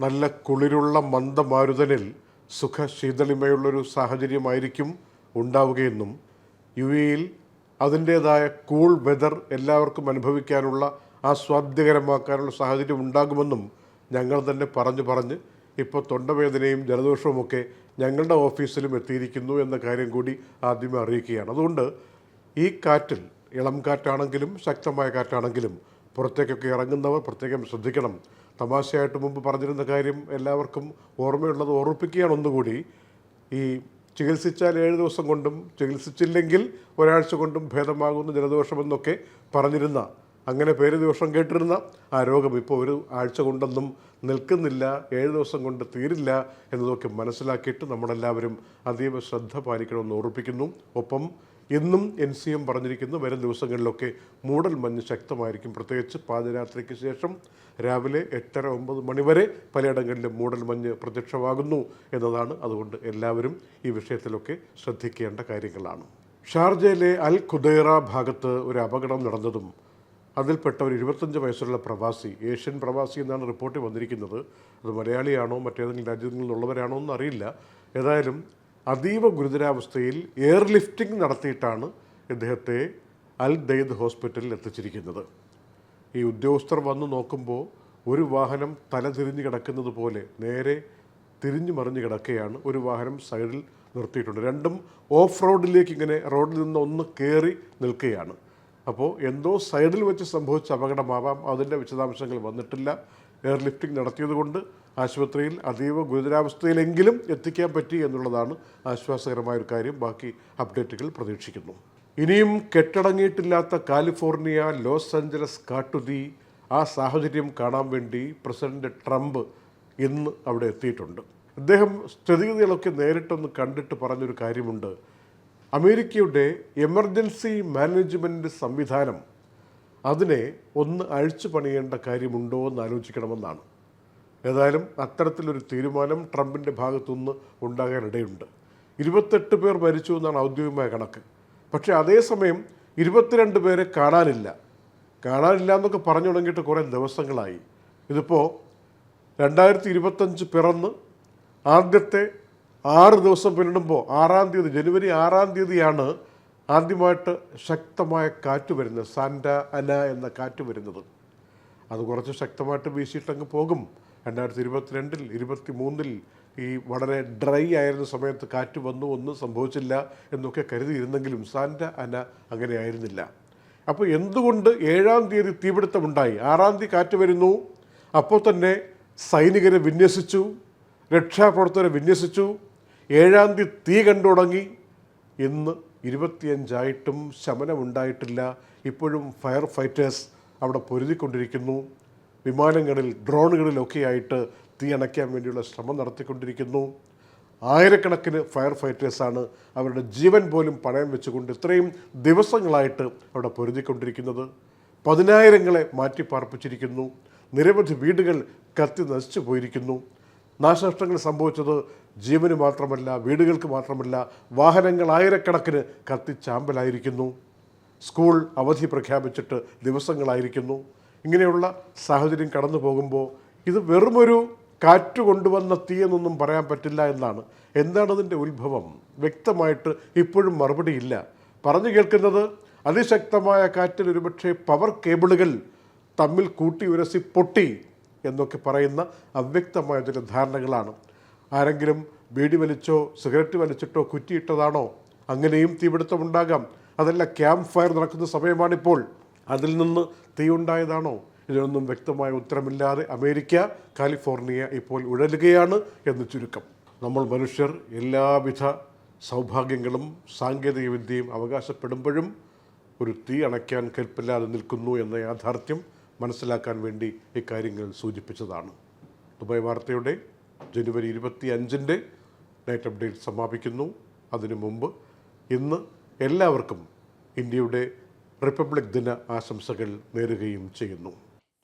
നല്ല കുളിരുള്ള മന്ദമാരുതനിൽ സുഖശീതളിമയുള്ളൊരു സാഹചര്യമായിരിക്കും ഉണ്ടാവുകയെന്നും യു എയിൽ അതിന്റേതായ കൂൾ വെതർ എല്ലാവർക്കും അനുഭവിക്കാനുള്ള ആസ്വാദ്യകരമാക്കാനുള്ള സാഹചര്യം ഉണ്ടാകുമെന്നും ഞങ്ങൾ തന്നെ പറഞ്ഞു പറഞ്ഞ് ഇപ്പോൾ തൊണ്ടവേദനയും ജലദോഷവുമൊക്കെ ഞങ്ങളുടെ ഓഫീസിലും എത്തിയിരിക്കുന്നു എന്ന കാര്യം കൂടി ആദ്യമേ അറിയിക്കുകയാണ്. അതുകൊണ്ട് ഈ കാറ്റിൽ ഇളം കാറ്റാണെങ്കിലും ശക്തമായ കാറ്റാണെങ്കിലും പുറത്തേക്കൊക്കെ ഇറങ്ങുന്നവർ പ്രത്യേകം ശ്രദ്ധിക്കണം. തമാശയായിട്ട് മുമ്പ് പറഞ്ഞിരുന്ന കാര്യം എല്ലാവർക്കും ഓർമ്മയുള്ളത് ഓർമ്മിപ്പിക്കുകയാണ് ഒന്നുകൂടി. ഈ ചികിത്സിച്ചാൽ ഏഴ് ദിവസം കൊണ്ടും ചികിത്സിച്ചില്ലെങ്കിൽ ഒരാഴ്ച കൊണ്ടും ഭേദമാകുന്ന ജലദോഷമെന്നൊക്കെ പറഞ്ഞിരുന്ന അങ്ങനെ പേര് ദിവസം കേട്ടിരുന്ന ആ രോഗം ഇപ്പോൾ ഒരു ആഴ്ച കൊണ്ടൊന്നും നിൽക്കുന്നില്ല ഏഴ് ദിവസം കൊണ്ട് തീരില്ല എന്നതൊക്കെ മനസ്സിലാക്കിയിട്ട് നമ്മളെല്ലാവരും അതീവ ശ്രദ്ധ പാലിക്കണമെന്ന് ഓർപ്പിക്കുന്നു ഒപ്പം ഇന്നും എൻ സി എം പറഞ്ഞിരിക്കുന്നു വരും ദിവസങ്ങളിലൊക്കെ മൂടൽ മഞ്ഞ് ശക്തമായിരിക്കും. പ്രത്യേകിച്ച് പാതിരാത്രിക്ക് ശേഷം രാവിലെ എട്ടര ഒമ്പത് മണിവരെ പലയിടങ്ങളിലും മൂടൽ മഞ്ഞ് പ്രത്യക്ഷമാകുന്നു എന്നതാണ് അതുകൊണ്ട് എല്ലാവരും ഈ വിഷയത്തിലൊക്കെ ശ്രദ്ധിക്കേണ്ട കാര്യങ്ങളാണ്. ഷാർജയിലെ അൽ ഖുദൈറ ഭാഗത്ത് ഒരു അപകടം നടന്നതും അതിൽപ്പെട്ട ഒരു ഇരുപത്തഞ്ച് വയസ്സുള്ള പ്രവാസി ഏഷ്യൻ പ്രവാസി എന്നാണ് റിപ്പോർട്ട് വന്നിരിക്കുന്നത്. അത് മലയാളിയാണോ മറ്റേതെങ്കിലും രാജ്യങ്ങളിൽ എന്ന് അറിയില്ല ഏതായാലും അതീവ ഗുരുതരാവസ്ഥയിൽ എയർ ലിഫ്റ്റിംഗ് നടത്തിയിട്ടാണ് ഇദ്ദേഹത്തെ അൽ ദയ്ദ് ഹോസ്പിറ്റലിൽ എത്തിച്ചിരിക്കുന്നത്. ഈ ഉദ്യോഗസ്ഥർ വന്നു നോക്കുമ്പോൾ ഒരു വാഹനം തല തിരിഞ്ഞ് കിടക്കുന്നത് പോലെ നേരെ തിരിഞ്ഞു മറിഞ്ഞ് കിടക്കുകയാണ്. ഒരു വാഹനം സൈഡിൽ നിർത്തിയിട്ടുണ്ട്. രണ്ടും ഓഫ് റോഡിലേക്ക് ഇങ്ങനെ റോഡിൽ നിന്ന് ഒന്ന് കയറി നിൽക്കുകയാണ്. അപ്പോൾ എന്തോ സൈഡിൽ വെച്ച് സംഭവിച്ച അപകടമാവാം. അതിന്റെ വിശദാംശങ്ങൾ വന്നിട്ടില്ല. എയർ ലിഫ്റ്റിംഗ് നടത്തിയതുകൊണ്ട് ആശുപത്രിയിൽ അതീവ ഗുരുതരാവസ്ഥയിലെങ്കിലും എത്തിക്കാൻ പറ്റി എന്നുള്ളതാണ് ആശ്വാസകരമായ ഒരു കാര്യം. ബാക്കി അപ്ഡേറ്റുകൾ പ്രതീക്ഷിക്കുന്നു. ഇനിയും കെട്ടടങ്ങിയിട്ടില്ലാത്ത കാലിഫോർണിയ ലോസ് ആഞ്ചലസ് കാട്ടുതീ ആ സാഹചര്യം കാണാൻ വേണ്ടി പ്രസിഡന്റ് ട്രംപ് ഇന്ന് അവിടെ എത്തിയിട്ടുണ്ട്. അദ്ദേഹം സ്ഥിതിഗതികളൊക്കെ നേരിട്ടൊന്ന് കണ്ടിട്ട് പറഞ്ഞൊരു കാര്യമുണ്ട്. അമേരിക്കയുടെ എമർജൻസി മാനേജ്മെന്റ് സംവിധാനം അതിനെ ഒന്ന് അഴിച്ചു പണിയേണ്ട കാര്യമുണ്ടോ എന്ന് ആലോചിക്കണമെന്നാണ്. ഏതായാലും അത്തരത്തിലൊരു തീരുമാനം ട്രംപിന്റെ ഭാഗത്തുനിന്ന് ഉണ്ടാകാനിടയുണ്ട്. ഇരുപത്തെട്ട് പേർ മരിച്ചു എന്നാണ് ഔദ്യോഗികമായ കണക്ക്. പക്ഷേ അതേസമയം ഇരുപത്തിരണ്ട് പേരെ കാണാനില്ല. കാണാനില്ല എന്നൊക്കെ പറഞ്ഞു തുടങ്ങിയിട്ട് കുറേ ദിവസങ്ങളായി. ഇതിപ്പോൾ രണ്ടായിരത്തി ഇരുപത്തഞ്ച് പിറന്ന് ആദ്യത്തെ ആറ് ദിവസം പിന്നിടുമ്പോൾ ആറാം തീയതി ജനുവരി ആറാം തീയതിയാണ് ആദ്യമായിട്ട് ശക്തമായ കാറ്റ് വരുന്നത്. സാന്റ അന എന്ന കാറ്റ് വരുന്നത്. അത് കുറച്ച് ശക്തമായിട്ട് വീശിയിട്ടങ്ങ് പോകും. രണ്ടായിരത്തി ഇരുപത്തിരണ്ടിൽ ഇരുപത്തി മൂന്നിൽ ഈ വളരെ ഡ്രൈ ആയിരുന്ന സമയത്ത് കാറ്റ് വന്നു ഒന്നും സംഭവിച്ചില്ല എന്നൊക്കെ കരുതിയിരുന്നെങ്കിലും സാന്റ അന അങ്ങനെ ആയിരുന്നില്ല. അപ്പോൾ എന്തുകൊണ്ട് ഏഴാം തീയതി തീപിടുത്തമുണ്ടായി ആറാം തീയതി കാറ്റ് വരുന്നു. അപ്പോൾ തന്നെ സൈനികരെ വിന്യസിച്ചു രക്ഷാപ്രവർത്തകരെ വിന്യസിച്ചു. ഏഴാം തീയതി തീ കണ്ടു തുടങ്ങി ഇന്ന് ഇരുപത്തിയഞ്ചായിട്ടും ശമനമുണ്ടായിട്ടില്ല. ഇപ്പോഴും ഫയർ ഫൈറ്റേഴ്സ് അവിടെ പൊരുതിക്കൊണ്ടിരിക്കുന്നു. വിമാനങ്ങളിൽ ഡ്രോണുകളിലൊക്കെ ആയിട്ട് തീ അണയ്ക്കാൻ വേണ്ടിയുള്ള ശ്രമം നടത്തിക്കൊണ്ടിരിക്കുന്നു. ആയിരക്കണക്കിന് ഫയർ ഫൈറ്റേഴ്സാണ് അവരുടെ ജീവൻ പോലും പണയം വെച്ചുകൊണ്ട് ഇത്രയും ദിവസങ്ങളായിട്ട് അവിടെ പൊരുതിക്കൊണ്ടിരിക്കുന്നത്. പതിനായിരങ്ങളെ മാറ്റിപ്പാർപ്പിച്ചിരിക്കുന്നു. നിരവധി വീടുകൾ കത്തി നശിച്ചു പോയിരിക്കുന്നു. നാശനഷ്ടങ്ങൾ സംഭവിച്ചത് ജീവന് മാത്രമല്ല വീടുകൾക്ക് മാത്രമല്ല വാഹനങ്ങൾ ആയിരക്കണക്കിന് കത്തിച്ചാമ്പലായിരിക്കുന്നു. സ്കൂൾ അവധി പ്രഖ്യാപിച്ചിട്ട് ദിവസങ്ങളായിരിക്കുന്നു. ഇങ്ങനെയുള്ള സാഹചര്യം കടന്നു പോകുമ്പോൾ ഇത് വെറുമൊരു കാറ്റ് കൊണ്ടുവന്ന തീയെന്നൊന്നും പറയാൻ പറ്റില്ല എന്നാണ്. എന്താണ് അതിന്റെ ഉത്ഭവം? വ്യക്തമായിട്ട് ഇപ്പോഴും മറുപടിയില്ല പറഞ്ഞു കേൾക്കുന്നത് അതിശക്തമായ കാറ്റിൽ ഒരുപക്ഷെ പവർ കേബിളുകൾ തമ്മിൽ കൂട്ടി ഉരസി പൊട്ടി എന്നൊക്കെ പറയുന്ന അവ്യക്തമായ ചില ധാരണകളാണ്. ആരെങ്കിലും ബീഡി വലിച്ചോ സിഗരറ്റ് വലിച്ചിട്ടോ കുറ്റിയിട്ടതാണോ? അങ്ങനെയും തീപിടുത്തമുണ്ടാകാം. അതല്ല ക്യാമ്പ് ഫയർ നടക്കുന്ന സമയമാണിപ്പോൾ. അതിൽ നിന്ന് തീയുണ്ടായതാണോ? ഇതിനൊന്നും വ്യക്തമായ ഉത്തരമില്ലാതെ അമേരിക്ക കാലിഫോർണിയ ഇപ്പോൾ ഉഴലുകയാണ് എന്ന് ചുരുക്കം. നമ്മൾ മനുഷ്യർ എല്ലാവിധ സൗഭാഗ്യങ്ങളും സാങ്കേതികവിദ്യയും അവകാശപ്പെടുമ്പോഴും ഒരു തീ അണയ്ക്കാൻ കൽപ്പില്ലാതെ നിൽക്കുന്നു എന്ന യാഥാർത്ഥ്യം മനസ്സിലാക്കാൻ വേണ്ടി ഇക്കാര്യങ്ങൾ സൂചിപ്പിച്ചതാണ്. ദുബായ് വാർത്തയുടെ ജനുവരി ഇരുപത്തി അഞ്ചിന്റെ നൈറ്റ് അപ്ഡേറ്റ് സമാപിക്കുന്നു. അതിനു മുമ്പ് ഇന്ന് എല്ലാവർക്കും ഇന്ത്യയുടെ റിപ്പബ്ലിക് ദിന ആശംസകൾ നേരുകയും ചെയ്യുന്നു.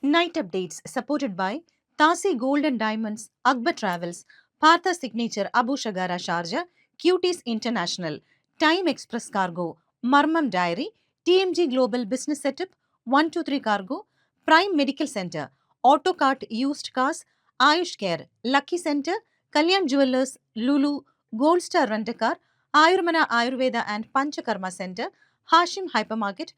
Night updates supported by താസി golden diamonds Akbar travels Partha signature Abu Shagara Sharjah cuties international time express cargo മർമ്മം dairy T M G global business setup one two three cargo prime medical centre auto cart used cars Ayush care lucky centre Kalyan jewellers Lulu gold star rent car Ayurmana Ayurveda and Panchakarma centre Hashim hypermarket